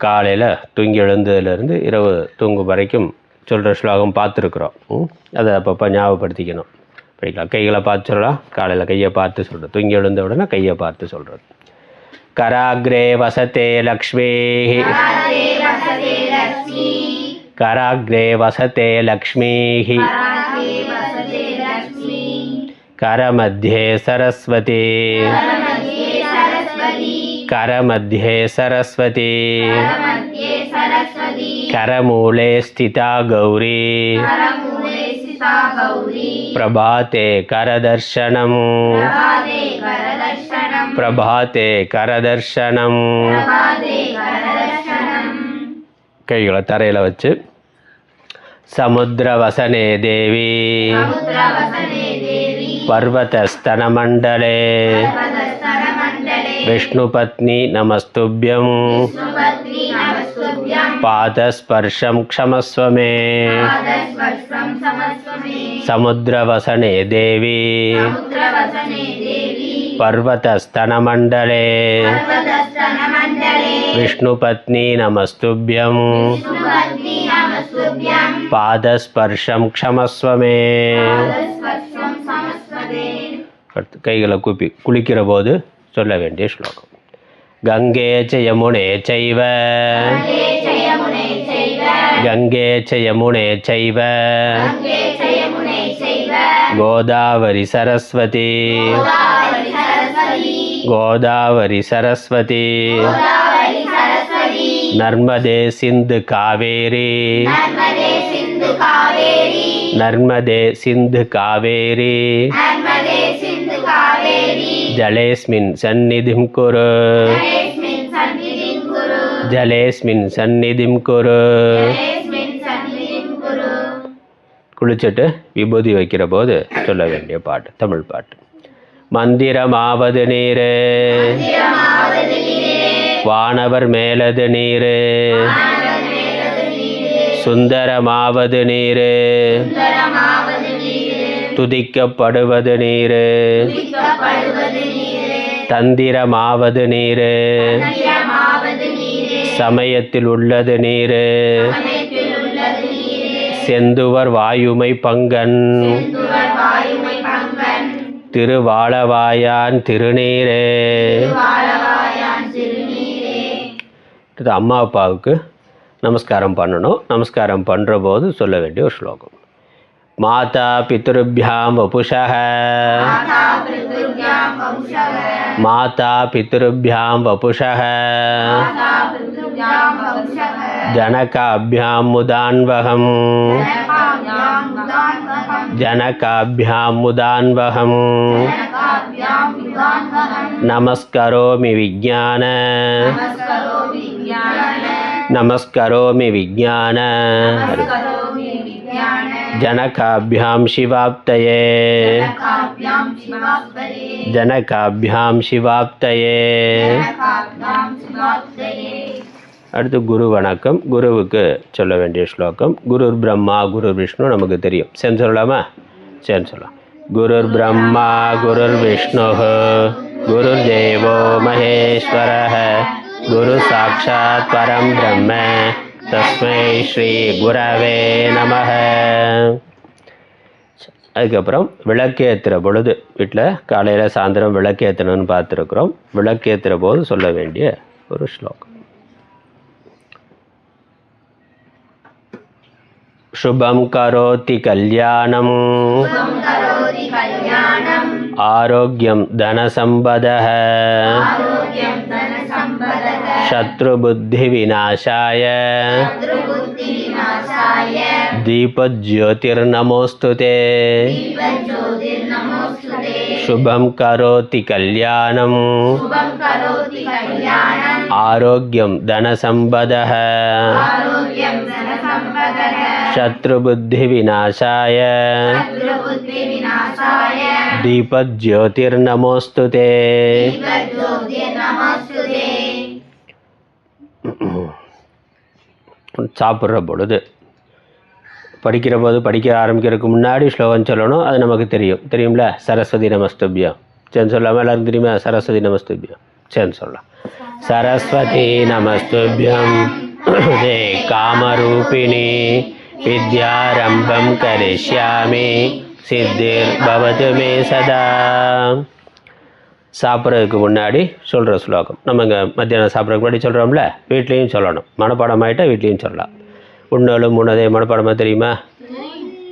காலையில் தூங்கி எழுந்ததுலேருந்து இரவு தூங்கும் வரைக்கும் சொல்கிற ஸ்லோகம் பார்த்துருக்குறோம் ம்? அதை அப்பப்போ ஞாபகப்படுத்திக்கணும் படிக்கலாம் கைகளை பார்த்து சொல்லலாம் காலையில் கையை பார்த்து சொல்கிறது தூங்கி எழுந்த உடனே கையை பார்த்து சொல்கிறது கராக்ரே வசதே லக்ஷ்மீ कराग्रे वसते लक्ष्मीः करमध्ये सरस्वती करमध्ये सरस्वती करमूले स्थिता गौरी प्रभाते करदर्शनम् प्रभाते करदर्शनम् கைகளை தரையில் வச்சு சமுத்திரவசனே தேவி पर्वतस्तनमण्डले विष्णुपत्नी नमस्तुभ्यं पादस्पर्शं क्षमस्व मे समुद्रवसने देवी पर्वतस्तनमण्डले विष्णुपत्नी नमस्तुभ्यं पादस्पर्शं क्षमस्व मे அடுத்து கைகளை கூப்பி குளிக்கிற போது சொல்ல வேண்டிய ஸ்லோகம். கங்கே ச யமுனே சைவ கங்கே ச யமுனே சைவ கோதாவரி சரஸ்வதி. கோதாவரி சரஸ்வதி. நர்மதே சிந்து காவேரி. நர்மதே சிந்து காவேரி. ஜலேஸ்மின் சந்நிதிம் குரு. ஜலேஸ்மின் சந்நிதிம் குரு. குளிச்சுட்டு விபூதி வைக்கிற போது சொல்ல வேண்டிய பாட்டு தமிழ் பாட்டு. மந்திரமாவது நீரே. வானவர் மேலது நீரே. சுந்தரமாவது நீரே. துதிக்கப்படுவது நீரே. தந்திரமாவது நீரு. சமயத்தில் உள்ளது நீரு. செந்துவர் வாயுமை பங்கன். திருவாளவாயான் திருநீரே. அம்மா அப்பாவுக்கு நமஸ்காரம் பண்ணணும். நமஸ்காரம் பண்ணுற போது சொல்ல வேண்டிய ஒரு ஸ்லோகம். माता पितृभ्याम वपुषः। माता पितृभ्याम वपुषः। जनकाभ्याम मुदान्वहम्। जनकाभ्याम मुदान्वहम्। नमस्करोमि विज्ञान। नमस्करोमि विज्ञान। जनकाभ्यां शिवाप्तये जनकाभ्यां शिवाप्तये அடுத்து குரு வணக்கம் குருவுக்கு சொல்ல வேண்டிய ஸ்லோகம் குருர் பிரம்மா குரு விஷ்ணு நமக்கு தெரியும் சேர்ந்து சொல்லலாமா சேர்ந்து சொல்லலாம் குருர் பிரம்மா குருர் விஷ்ணு குருர் தேவோ மகேஸ்வர குரு சாட்சாத் பரம் பிரம்ம தஸ்மை ஸ்ரீ குரவே நமக அதுக்கப்புறம் விளக்கேற்றுற பொழுது வீட்டில் காலையில் சாயந்தரம் விளக்கேற்றணும்னு பார்த்துருக்குறோம் விளக்கேற்றுற போது சொல்ல வேண்டிய ஒரு ஸ்லோகம் शुभं करोति कल्याणम् आरोग्यं धनसम्पदः शत्रुबुद्धिविनाशाय। दीपज्योतिर्नमोऽस्तु ते। शुभं करोति कल्याणम्। आरोग्यं धनसम्पदः। शत्रुबुद्धिविनाशाय। दीपज्योतिर्नमोऽस्तु ते। சாப்பிட்றப்பொழுது படிக்கிற போது படிக்க ஆரம்பிக்கிறதுக்கு முன்னாடி ஸ்லோகம் சொல்லணும் அது நமக்கு தெரியும் தெரியும்ல சரஸ்வதி நமஸ்துபியம் சேன் சொல்லாமல் எல்லாருக்கும் தெரியுமா சரஸ்வதி நமஸ்துபியம் சேன் சொல்லலாம் சரஸ்வதி நமஸ்துபியம் தே காமரூபிணி வித்யாரம்பம் கரிஷ்யாமி சித்திர் பவது மே சதா சாப்பிட்றதுக்கு முன்னாடி சொல்கிற ஸ்லோகம். நம்ம இங்கே மத்தியானம் சாப்பிட்றதுக்கு முன்னாடி சொல்கிறோம்ல வீட்லேயும் சொல்லணும். மனப்பாடம் ஆகிட்டா வீட்லேயும் சொல்லலாம். உன்னலும் உணதே மனப்பாடமாக தெரியுமா?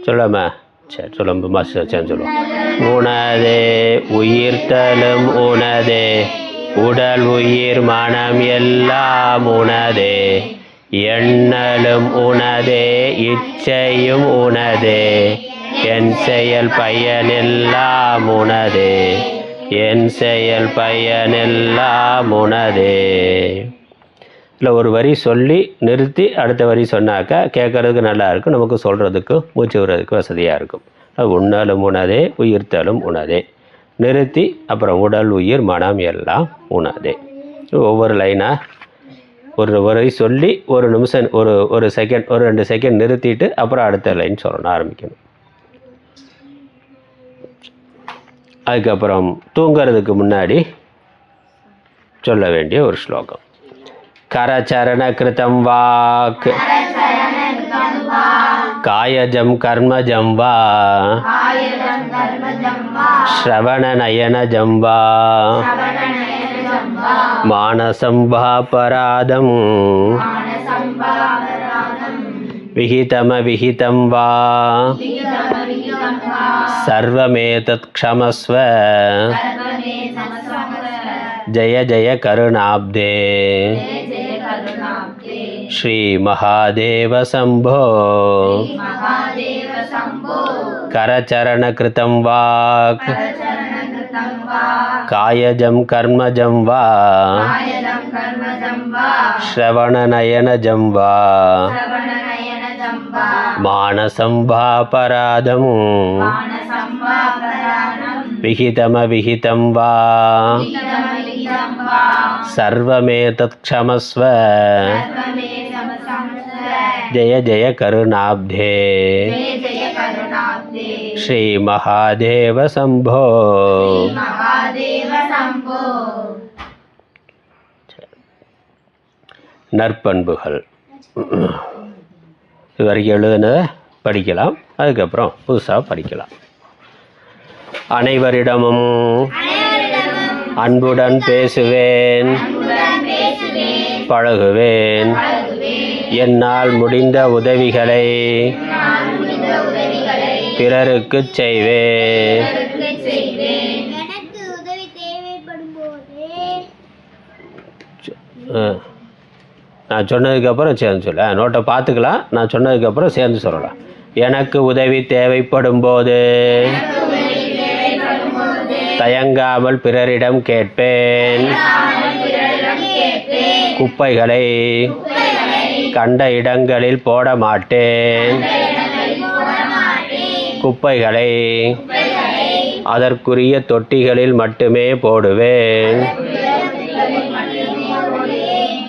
சொல்லாமா? சரி சொல்லும் மாஸ்டர் சேர்ந்து சொல்லுவோம். உனதே உயிர்த்தலும் உனதே உடல் உயிர் மனம் எல்லாம் உனதே. எண்ணலும் உனதே இச்சையும் உனதே. என் செயல் பயனெல்லாம் உனதே. என் செயல் பயனெல்லாம் உனதே. இல்லை ஒரு வரி சொல்லி நிறுத்தி அடுத்த வரி சொன்னாக்கா கேட்குறதுக்கு நல்லா இருக்கும். நமக்கு சொல்கிறதுக்கு மூச்சு விடுறதுக்கு வசதியாக இருக்கும். உண்ணாலும் உண்ணலும் உணதே உயிர்த்தலும் உணதே நிறுத்தி அப்புறம் உடல் உயிர் மனம் எல்லாம் உணதே ஒவ்வொரு லைனாக ஒரு வரி சொல்லி ஒரு நிமிஷம் ஒரு ஒரு செகண்ட் ஒரு ரெண்டு செகண்ட் நிறுத்திட்டு அப்புறம் அடுத்த லைன் சொல்லணும் ஆரம்பிக்கணும். அதுக்கப்புறம் தூங்கிறதுக்கு முன்னாடி சொல்ல வேண்டிய ஒரு ஸ்லோகம். கரச்சரண கிருதம் வாக். காயஜம் கர்மஜம் வா. ஸ்ரவண நயனஜம் வா. மானசம் வா. பராதம் సర్వమేతత్క్షమస్వ జయ జయ కరుణాబ్దే శ్రీ మహాదేవ శంభో కరచరణకృతం వాక్ కాయజం కర్మజం వా శ్రవణనయనజం వా మానసం వా పరాధము வா ஸ்ரவணநயனஜம் வா மானசம் வா பராதம் விஹிதம விஹிதம் வா சர்வமேதத் க்ஷமஸ்வ ஜய ஜய கருணாப்தே ஸ்ரீ மகாதேவ சம்போ நற்பண்புகள் இது வரைக்கும் எழுதுனதை படிக்கலாம். அதுக்கப்புறம் புதுசாக படிக்கலாம். அனைவரிடமும் அன்புடன் பேசுவேன். பழகுவேன். என்னால் முடிந்த உதவிகளை பிறருக்குச் செய்வேன். நான் சொன்னதுக்கப்புறம் சேர்ந்து சொல்ல. நோட்டை பார்த்துக்கலாம். நான் சொன்னதுக்கப்புறம் சேர்ந்து சொல்லலாம். எனக்கு உதவி தேவைப்படும் போது தயங்காமல் பிறரிடம் கேட்பேன். குப்பைகளை கண்ட இடங்களில் போட மாட்டேன். குப்பைகளை அதற்குரிய தொட்டிகளில் மட்டுமே போடுவேன்.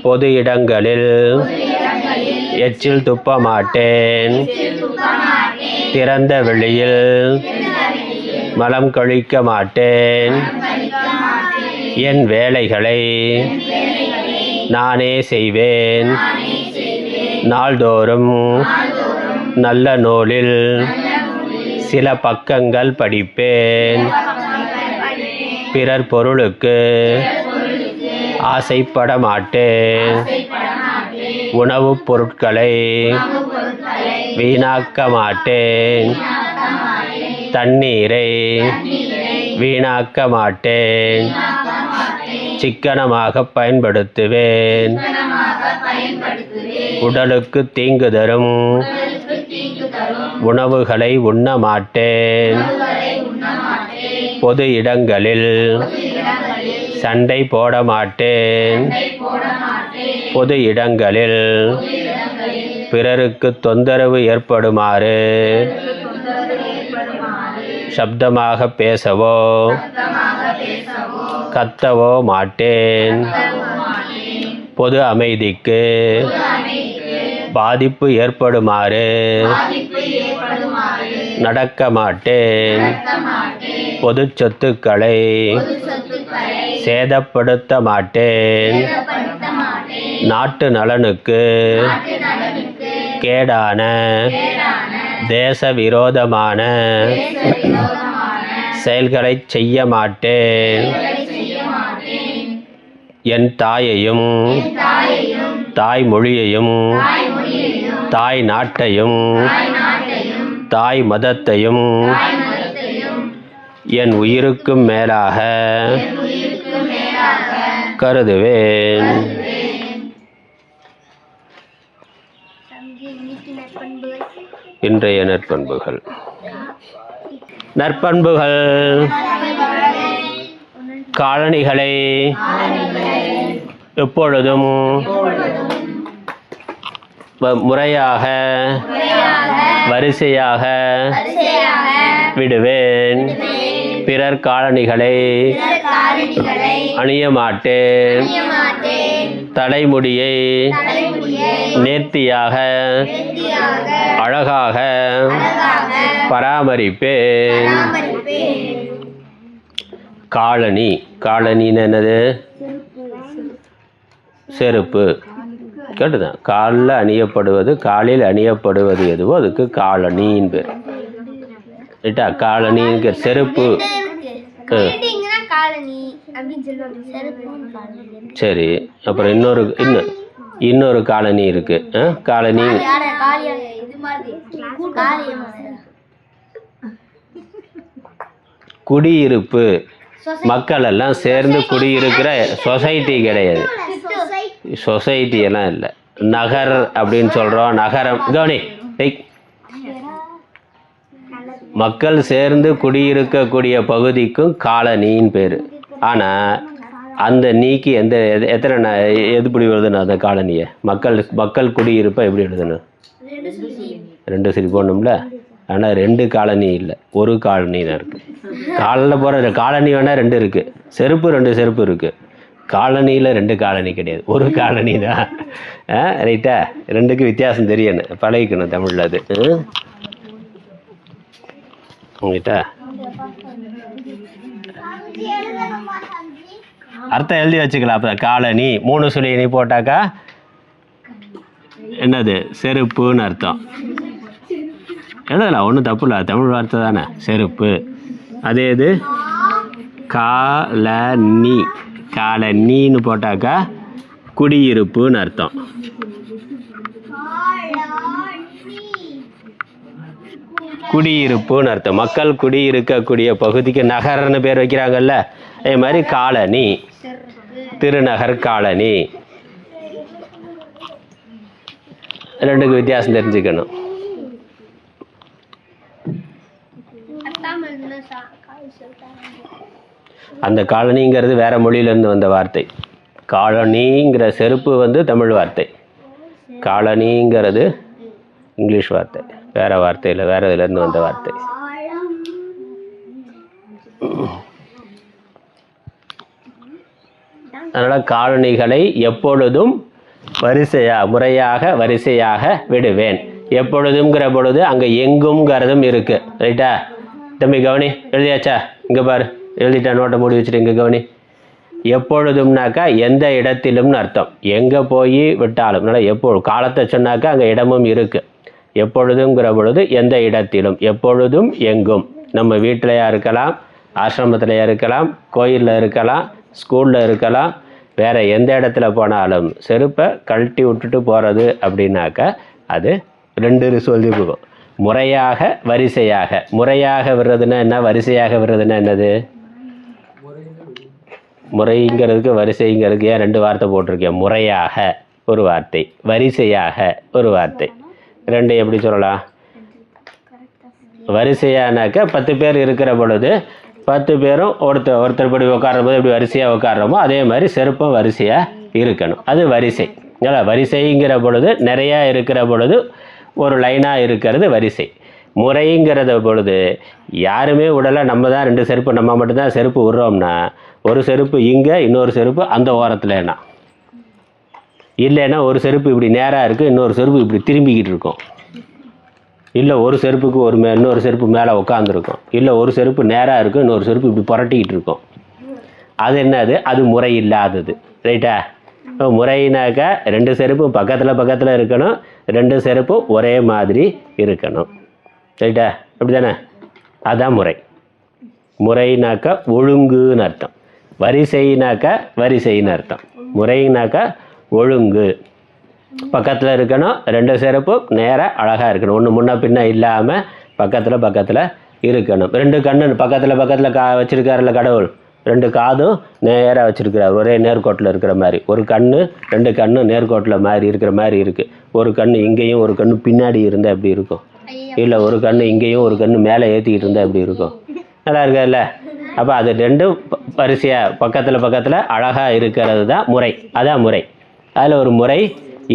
பொது இடங்களில் எச்சில் துப்ப மாட்டேன். திறந்த வெளியில் மலம் கழிக்க மாட்டேன். என் வேலைகளை நானே செய்வேன். நாள்தோறும் நல்ல நூலில் சில பக்கங்கள் படிப்பேன். பிறர் பொருளுக்கு ஆசைப்பட மாட்டேன். உணவுப் பொருட்களை வீணாக்க மாட்டேன். தண்ணீரை வீணாக்க மாட்டேன். சிக்கனமாக பயன்படுத்துவேன். உடலுக்கு தீங்கு தரும். உணவுகளை உண்ண மாட்டேன். பொது இடங்களில் சண்டை போட மாட்டேன். பொது இடங்களில் பிறருக்கு தொந்தரவு ஏற்படுமாறு சப்தமாக பேசவோ? கத்தவோ மாட்டேன். பொது அமைதிக்கு பாதிப்பு ஏற்படுமாறு நடக்க மாட்டேன். பொது சொத்துக்களை சேதப்படுத்த மாட்டேன். நாட்டு நலனுக்கு கேடான தேச விரோதமான செயல்களை செய்ய மாட்டேன் என் தாயையும் தாய் மொழியையும் தாய் நாட்டையும் தாய் மதத்தையும் என் உயிருக்கும் மேலாக கருதுவேன். இன்றைய நற்பண்புகள். நற்பண்புகள். காலணிகளை எப்பொழுதும் முறையாக வரிசையாக விடுவேன். பிறர் காலணிகளை அணிய மாட்டேன் தலைமுடியை நேர்த்தியாக அழகாக பராமரிப்பேன். காலணி காலணின்னு என்னது? செருப்பு. கேட்டுதான். காலில் அணியப்படுவது காலில் அணியப்படுவது எதுவோ அதுக்கு காலணின்னு பேர். ரைட்டா? காலணிங்கிற செருப்பு. காலனி காலனி சரி. அப்புறம் இன்னொரு இன்னும் இன்னொரு காலனி இருக்கு. ஆ? காலனி. குடியிருப்பு. மக்கள் எல்லாம் சேர்ந்து குடியிருக்கிற சொசைட்டி கிடையாது. சொசைட்டி எல்லாம் இல்லை. நகர் அப்படின்னு சொல்கிறோம் நகரம். கவனி. மக்கள் சேர்ந்து குடியிருக்கக்கூடிய பகுதிக்கும் காலனின்னு பேர். ஆனால் அந்த நீக்கு எந்த எது- எத்தனை ந- எது இப்படி எழுதணும் அந்த காலனியை? மக்கள் மக்கள் குடியிருப்பை எப்படி எழுதணும் ரெண்டு சரி போடணும்ல? ஆனால் ரெண்டு காலனி இல்லை. ஒரு காலனி தான் இருக்குது காலில் போகிற காலனி வேணால் ரெண்டு இருக்குது செருப்பு ரெண்டு செருப்பு இருக்குது காலனியில் ரெண்டு காலனி கிடையாது. ஒரு காலனி தான். ஆ ரைட்டா ரெண்டுக்கு வித்தியாசம் தெரியணும் பழகிக்கணும் தமிழில் அது. ரைட்டா அர்த்தம் எழுதி வச்சுக்கலாம். அப்போ காலனி மூணு சுழி இனி போட்டாக்கா? என்னது? செருப்புன்னு அர்த்தம். எழுதலாம் ஒன்றும் தப்பு இல்லை. தமிழ் வார்த்தை தானே. செருப்பு. அதே இது? காலனி. காலனின்னு போட்டாக்கா? குடியிருப்புன்னு அர்த்தம். குடியிருப்புன்னு அர்த்தம். மக்கள் குடியிருக்கக்கூடிய பகுதிக்கு நகர்னு பேர் வைக்கிறாங்கல்ல. அதே மாதிரி காலனி. திருநகர் காலனி ரெண்டுக்கு வித்தியாசம் தெரிஞ்சுக்கணும். அந்த காலனிங்கிறது வேற மொழியிலேருந்து வந்த வார்த்தை. காலனிங்கிற செருப்பு வந்து தமிழ் வார்த்தை. காலனிங்கிறது இங்கிலீஷ் வார்த்தை. வேற வார்த்தையில் வேற இதுலேருந்து வந்த வார்த்தை. அதனால் காலணிகளை எப்பொழுதும் வரிசையாக முறையாக வரிசையாக விடுவேன். எப்பொழுதுங்கிற பொழுது அங்கே எங்கும்ங்கிறதும் இருக்குது ரைட்டா தம்பி கவனி எழுதியாச்சா? இங்கே பாரு. எழுதிட்டா நோட்டை மூடி வச்சுட்டு இங்கே கவனி. எப்பொழுதும்னாக்கா எந்த இடத்திலும்னு அர்த்தம். எங்கே போய் விட்டாலும். நல்லா எப்போ காலத்தை சொன்னாக்கா அங்கே இடமும் இருக்குது எப்பொழுதுங்கிற பொழுது எந்த இடத்திலும். எப்பொழுதும் எங்கும். நம்ம வீட்டிலையா இருக்கலாம் ஆசிரமத்திலையா இருக்கலாம் கோயிலில் இருக்கலாம் ஸ்கூலில் இருக்கலாம் வேறு எந்த இடத்துல போனாலும் செருப்பை கழட்டி விட்டுட்டு போகிறது அப்படின்னாக்கா அது ரெண்டு சொல்லி போகும் முறையாக வரிசையாக. முறையாக விடுறதுன்னா என்ன? வரிசையாக விடுறதுன்னா என்னது? முறைங்கிறதுக்கு வரிசைங்கிறதுக்கு ஏன் ரெண்டு வார்த்தை போட்டிருக்கேன் முறையாக ஒரு வார்த்தை வரிசையாக ஒரு வார்த்தை. ரெண்டு எப்படி சொல்லலாம்? வரிசையானாக்கா பத்து பேர் இருக்கிற பொழுது பத்து பேரும் ஒருத்தர் ஒருத்தர் படி உட்காரும் போது எப்படி வரிசையாக உட்காடுறோமோ அதே மாதிரி செருப்பும் வரிசையாக இருக்கணும். அது வரிசை. இல்லை வரிசைங்கிற பொழுது நிறையா இருக்கிற பொழுது ஒரு லைனாக இருக்கிறது வரிசை. முறைங்கிறத பொழுது யாருமே உடலை நம்ம தான் ரெண்டு செருப்பு நம்ம மட்டும்தான் செருப்பு விடுறோம்னா ஒரு செருப்பு இங்கே இன்னொரு செருப்பு அந்த ஓரத்துலன்னா இல்லைன்னா ஒரு செருப்பு இப்படி நேராக இருக்குது இன்னொரு செருப்பு இப்படி திரும்பிக்கிட்டு இருக்கும். இல்லை ஒரு செருப்புக்கு ஒரு மே இன்னொரு செருப்பு மேலே உட்காந்துருக்கும் இல்லை ஒரு செருப்பு நேராக இருக்கும் இன்னொரு செருப்பு இப்படி புரட்டிக்கிட்டு இருக்கும். அது என்னது? அது முறை இல்லாதது. ரைட்டா இப்போ ரெண்டு செருப்பும் பக்கத்தில் பக்கத்தில் இருக்கணும் ரெண்டு செருப்பும் ஒரே மாதிரி இருக்கணும். ரைட்டா அப்படி தானே அதான் முறை. முறைனாக்கா ஒழுங்குன்னு அர்த்தம். வரிசைனாக்கா வரிசைன்னு அர்த்தம். முறைனாக்கா ஒழுங்கு. பக்கத்தில் இருக்கணும் ரெண்டு செருப்பும் நேராக அழகாக இருக்கணும். ஒன்று முன்ன பின்ன இல்லாமல் பக்கத்தில் பக்கத்தில் இருக்கணும். ரெண்டு கண்ணு பக்கத்தில் பக்கத்தில் கா வச்சுருக்காருல்ல கடவுள். ரெண்டு காதும் நேராக வச்சுருக்கிறார். ஒரே நேர்கோட்டில் இருக்கிற மாதிரி. ஒரு கண்ணு ரெண்டு கண்ணு நேர்கோட்டில் மாதிரி இருக்கிற மாதிரி இருக்குது ஒரு கண்ணு இங்கேயும் ஒரு கண்ணு பின்னாடி இருந்தால் எப்படி இருக்கும்? இல்லை ஒரு கண்ணு இங்கேயும் ஒரு கண்ணு மேலே ஏற்றிக்கிட்டு இருந்தால் எப்படி இருக்கும்? நல்லா இருக்காதுல்ல? அப்போ அது ரெண்டும் வரிசையாக பக்கத்தில் பக்கத்தில் அழகாக இருக்கிறது தான் முறை. அதான் முறை. அதில் ஒரு முறை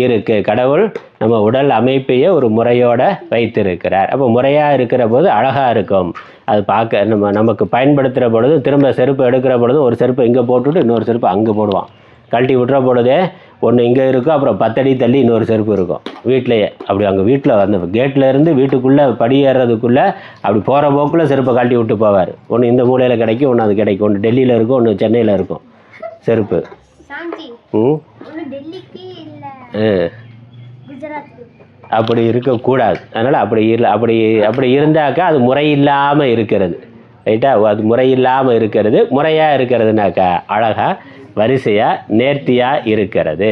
இருக்குது கடவுள் நம்ம உடல் அமைப்பையே ஒரு முறையோட வைத்திருக்கிறார். அப்போ முறையாக இருக்கிற போது அழகாக இருக்கும். அது பார்க்க நம்ம நமக்கு பயன்படுத்துகிற பொழுது திரும்ப செருப்பு எடுக்கிற பொழுதும் ஒரு செருப்பு இங்கே போட்டுவிட்டு இன்னொரு செருப்பு அங்கே போடுவான். கழட்டி விட்டுற பொழுதே ஒன்று இங்கே இருக்கும் அப்புறம் பத்தடி தள்ளி இன்னொரு செருப்பு இருக்கும். வீட்டிலையே அப்படி அங்கே வீட்டில் அந்த கேட்டில் இருந்து வீட்டுக்குள்ளே படி ஏறுறதுக்குள்ளே அப்படி போகிற போக்கில் செருப்பை கழட்டி விட்டு போவார். ஒன்று இந்த மூலையில் கிடைக்கும் ஒன்று அது கிடைக்கும். ஒன்று டெல்லியில் இருக்கும் ஒன்று சென்னையில் இருக்கும். செருப்பு. ம்? அப்படி இருக்கக்கூடாது. அதனால் அப்படி இல்லை அப்படி அப்படி இருந்தாக்கா அது முறையில்லாமல் இருக்கிறது. ரைட்டா அது முறையில்லாமல் இருக்கிறது. முறையாக இருக்கிறதுனாக்கா அழகாக வரிசையாக நேர்த்தியாக இருக்கிறது.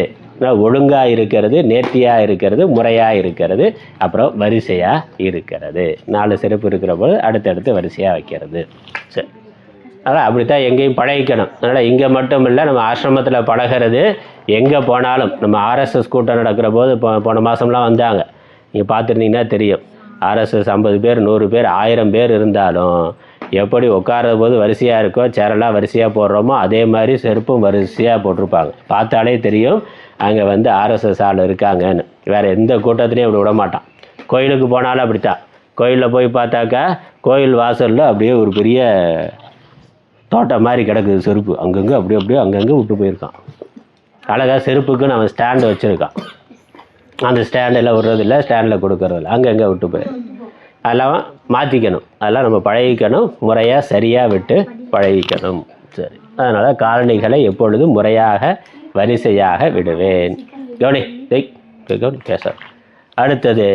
ஒழுங்காக இருக்கிறது நேர்த்தியாக இருக்கிறது முறையாக இருக்கிறது. அப்புறம் வரிசையாக இருக்கிறது. நாலு சிறப்பு இருக்கிற போது அடுத்தடுத்து வரிசையாக வைக்கிறது. சரி. அதனால் அப்படித்தான் எங்கேயும் பழகிக்கணும். அதனால் இங்கே மட்டும் இல்லை நம்ம ஆசிரமத்தில் பழகிறது எங்கே போனாலும் நம்ம ஆர்எஸ்எஸ் கூட்டம் நடக்கிற போது போ போன மாதம்லாம் வந்தாங்க. நீங்கள் பார்த்துருந்தீங்கன்னா தெரியும். ஆர்எஸ்எஸ் ஐம்பது பேர் நூறு பேர் ஆயிரம் பேர் இருந்தாலும் எப்படி உட்கார போது வரிசையாக இருக்கோ சேரெல்லாம் வரிசையாக போடுறோமோ அதே மாதிரி செருப்பும் வரிசையாக போட்டிருப்பாங்க. பார்த்தாலே தெரியும் அங்கே வந்து ஆர்எஸ்எஸ் ஆள் இருக்காங்கன்னு. வேறு எந்த கூட்டத்துலேயும் அப்படி விட மாட்டான் கோயிலுக்கு போனாலும் அப்படித்தான். கோயிலில் போய் பார்த்தாக்கா கோயில் வாசலில் அப்படியே ஒரு பெரிய தோட்டம் மாதிரி கிடக்குது செருப்பு. அங்கங்கே அப்படியே அப்படியே அங்கங்கே விட்டு போயிருக்கான். அழகாக செருப்புக்கு நம்ம ஸ்டாண்டு வச்சுருக்கான். அந்த ஸ்டாண்டில் விடுறதில்ல ஸ்டாண்டில் கொடுக்கறதில்ல. அங்கங்கே விட்டு போய் அதெல்லாம் மாற்றிக்கணும் அதெல்லாம் நம்ம பழகிக்கணும். முறையாக சரியாக விட்டு பழகிக்கணும். சரி. அதனால் காலணிகளை எப்பொழுதும் முறையாக வரிசையாக விடுவேன். கவனி டேய், கவனி பேச அடுத்தது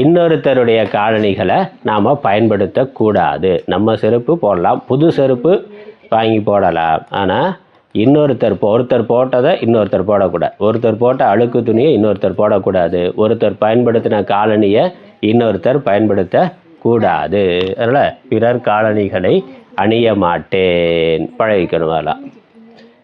இன்னொருத்தருடைய காலணிகளை நாம் பயன்படுத்தக்கூடாது. நம்ம செருப்பு போடலாம். புது செருப்பு வாங்கி போடலாம். ஆனால் இன்னொருத்தர் ஒருத்தர் போட்டதை இன்னொருத்தர் போடக்கூடாது. ஒருத்தர் போட்ட அழுக்கு துணியை இன்னொருத்தர் போடக்கூடாது. ஒருத்தர் பயன்படுத்தின காலணியை இன்னொருத்தர் பயன்படுத்தக்கூடாது. அதனால் பிறர் காலணிகளை அணிய மாட்டேன். பழகிக்கணும் அதெல்லாம்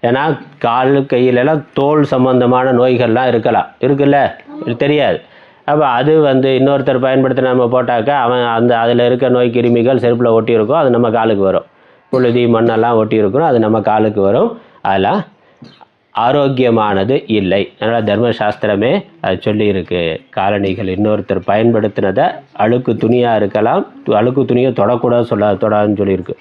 ஏன்னா கால் கையிலெல்லாம் தோல் சம்பந்தமான நோய்கள்லாம் இருக்கலாம். இருக்குல்ல? இது தெரியாது. அப்போ அது வந்து இன்னொருத்தர் பயன்படுத்தி நம்ம போட்டாக்கா அவன் அந்த அதில் இருக்க நோய் கிருமிகள் செருப்பில் ஒட்டி இருக்கும் அது நம்ம காலுக்கு வரும். புழுதி மண்ணெல்லாம் ஒட்டி இருக்கும் அது நம்ம காலுக்கு வரும். அதெல்லாம் ஆரோக்கியமானது இல்லை. அதனால் தர்மசாஸ்திரமே அது சொல்லியிருக்கு. காலணிகள் இன்னொருத்தர் பயன்படுத்தினதை அழுக்கு துணியாக இருக்கலாம் அழுக்கு துணியை தொடக்கூடாது சொல்ல தொடாதுன்னு சொல்லியிருக்கு.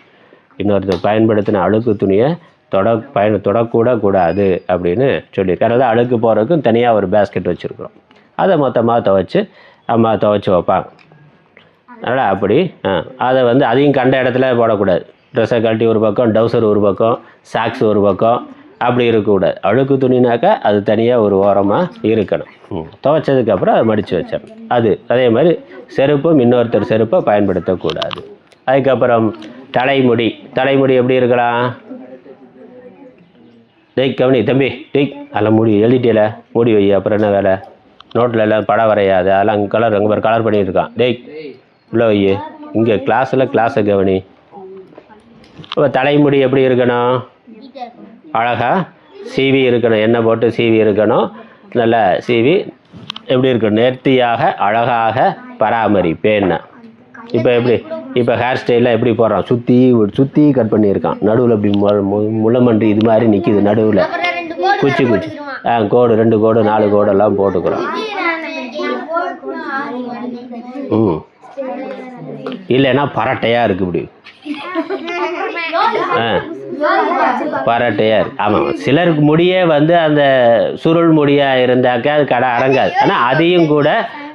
இன்னொருத்தர் பயன்படுத்தின அழுக்கு துணியை தொட பயன் தொடக்கூட கூடாது அப்படின்னு சொல்லியிருக்கு. அதனால் அழுக்கு போகிறதுக்கும் தனியாக ஒரு பேஸ்கெட் வச்சுருக்குறோம். அதை மொத்தமாக துவைச்சு அம்மா துவைச்சி வைப்பாங்க. அதனால் அப்படி ஆ அதை வந்து அதையும் கண்ட இடத்துல போடக்கூடாது. ட்ரெஸ்ஸை கழட்டி ஒரு பக்கம் டவுசர் ஒரு பக்கம் சாக்ஸ் ஒரு பக்கம் அப்படி இருக்கக்கூடாது. அழுக்கு துணினாக்கா அது தனியாக ஒரு ஓரமாக இருக்கணும். துவைச்சதுக்கப்புறம் அதை மடித்து வச்சிடணும். அது அதே மாதிரி செருப்பும் இன்னொருத்தர் செருப்பை பயன்படுத்தக்கூடாது. அதுக்கப்புறம் தலைமுடி. தலைமுடி எப்படி இருக்கலாம்? டேய் கவனி தம்பி டேய் அதெல்லாம் முடி எழுதிட்டியல? மூடி வை அப்புறம் என்ன வேலை? நோட்டில் எல்லாம் படம் வரையாது. அதெல்லாம் அங்கே கலர் அங்கே கலர் பண்ணியிருக்கான். டேய் உள்ள வை. இங்கே கிளாஸில் கிளாஸை கவனி. இப்போ தலைமுடி எப்படி இருக்கணும்? அழகாக சீவி இருக்கணும். எண்ணெய் போட்டு சீவி இருக்கணும். நல்லா சீவி எப்படி இருக்கணும்? நேர்த்தியாக அழகாக பராமரிப்பேன். இப்போ எப்படி? இப்போ ஹேர் ஸ்டைலில் எப்படி போடுறான்? சுற்றி சுற்றி கட் பண்ணியிருக்கான். நடுவில் இப்படி மு முள்ளமன்றி இது மாதிரி நிற்கிது நடுவில். குச்சி குச்சி. ஆ கோடு ரெண்டு கோடு நாலு கோடெல்லாம் போட்டுக்கிறோம் ம். இல்லைன்னா பரட்டையாக இருக்குது இப்படி. ஆ ஆமாம் சிலருக்கு முடியே வந்து அந்த சுருள் முடியாக இருந்தாக்கா அது கடை அடங்காது. ஆனால் அதையும் கூட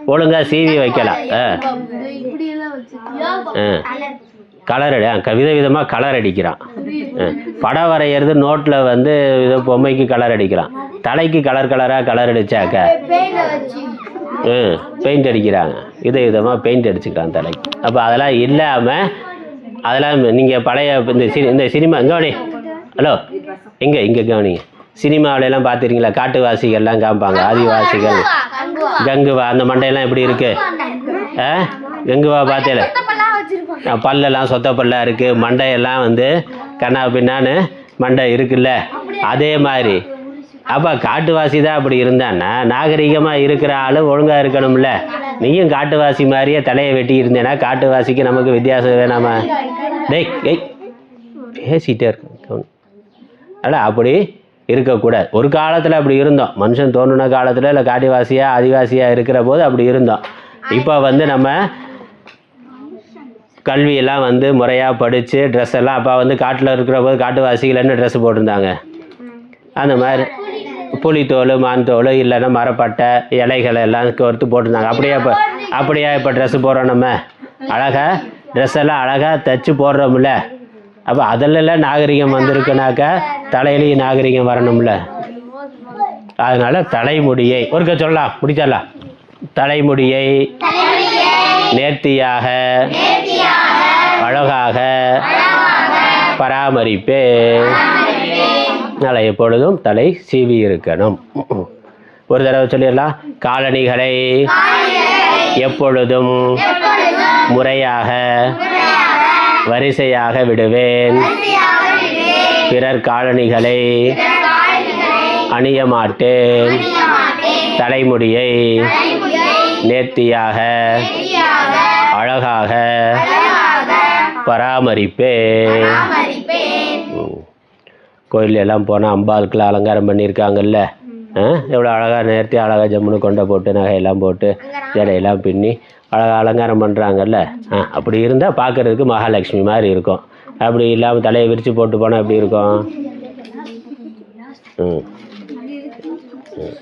ஒழுங்காக சீவி வைக்கலாம். ஆ. ஆ. கலர் அடி வித விதமாக கலர் அடிக்கிறான். ஆ, படம் வரைகிறது நோட்டில் வந்து ஏதோ பொம்மைக்கு கலர் அடிக்கிறான். தலைக்கு கலர் கலராக கலர் அடித்தாக்க பெயிண்ட் அடிக்கிறாங்க. வித விதமாக பெயிண்ட் அடிச்சுக்கிறான் தலைக்கு. அப்போ அதெல்லாம் இல்லாமல் அதெல்லாம் நீங்கள் பழைய இந்த சி இந்த சினிமா கவனி ஹலோ எங்கே இங்கே கவனிங்க. சினிமாவிலலாம் பார்த்துருக்கீங்களா? காட்டுவாசிகள்லாம் காமிப்பாங்க ஆதிவாசிகள். கங்குவா அந்த மண்டையெல்லாம் எப்படி இருக்குது ஆ? கங்குவா பார்த்தேல. பல்லெல்லாம் சொத்த பல்லாக இருக்குது மண்டையெல்லாம் வந்து கண்ணா பின்னான்னு மண்டை இருக்குல்ல? அதே மாதிரி. அப்போ காட்டுவாசி தான் அப்படி இருந்தான்னா நாகரிகமாக இருக்கிற ஆள் ஒழுங்காக இருக்கணும்ல? நீயும் காட்டுவாசி மாதிரியே தலையை வெட்டி இருந்தேன்னா காட்டுவாசிக்கு நமக்கு வித்தியாசம் வேணாமா டேய் டேய் பேசிகிட்டே இருக்கேன் அதனால் அப்படி இருக்கக்கூடாது. ஒரு காலத்தில் அப்படி இருந்தோம். மனுஷன் தோணுன காலத்தில் இல்லை காட்டுவாசியாக ஆதிவாசியாக இருக்கிற போது அப்படி இருந்தோம். இப்போ வந்து நம்ம கல்வியெல்லாம் வந்து முறையாக படித்து ட்ரெஸ் எல்லாம் அப்போ வந்து காட்டில் இருக்கிற போது காட்டுவாசிகள் என்ன ட்ரெஸ் போட்டிருந்தாங்க. அந்த மாதிரி. புலித்தோல் மான் தோல் இல்லைன்னா மரப்பட்டை இலைகள் எல்லாம் கோர்த்து போட்டிருந்தாங்க. அப்படியே இப்போ அப்படியா இப்போ ட்ரெஸ்ஸு போடுறோம் நம்ம அழகாக ட்ரெஸ் எல்லாம் அழகாக தைச்சு போடுறோம்ல. அப்போ அதிலெல்லாம் நாகரிகம் வந்திருக்குனாக்கா தலையிலையும் நாகரிகம் வரணும்ல. அதனால் தலைமுடியை ஒருக்க சொல்லலாம் முடிச்சிடலாம் தலைமுடியை நேர்த்தியாக அழகாக பராமரிப்பேன். நல்லா எப்பொழுதும் தலை சீவி இருக்கணும் ஒரு தடவை சொல்லிடலாம். காலணிகளை எப்பொழுதும் முறையாக வரிசையாக விடுவேன். பிறர் காலணிகளை அணிய மாட்டேன். தலைமுடியை நேர்த்தியாக அழகாக பராமரிப்பேன். கோயில் எல்லாம் போனால் அம்பாளுக்கெல்லாம் அலங்காரம் பண்ணியிருக்காங்கல்ல? ஆ? எவ்வளோ அழகாக நேர்த்தி அழகாக ஜம்முன்னு கொண்டை போட்டு நகையெல்லாம் போட்டு ஜடையெல்லாம் பின்னி அழகாக அலங்காரம் பண்ணுறாங்கல்ல ஆ அப்படி இருந்தால் பார்க்குறதுக்கு மகாலட்சுமி மாதிரி இருக்கும். அப்படி இல்லாமல் தலையை விரித்து போட்டு போனால் எப்படி இருக்கும்? ம். ம்.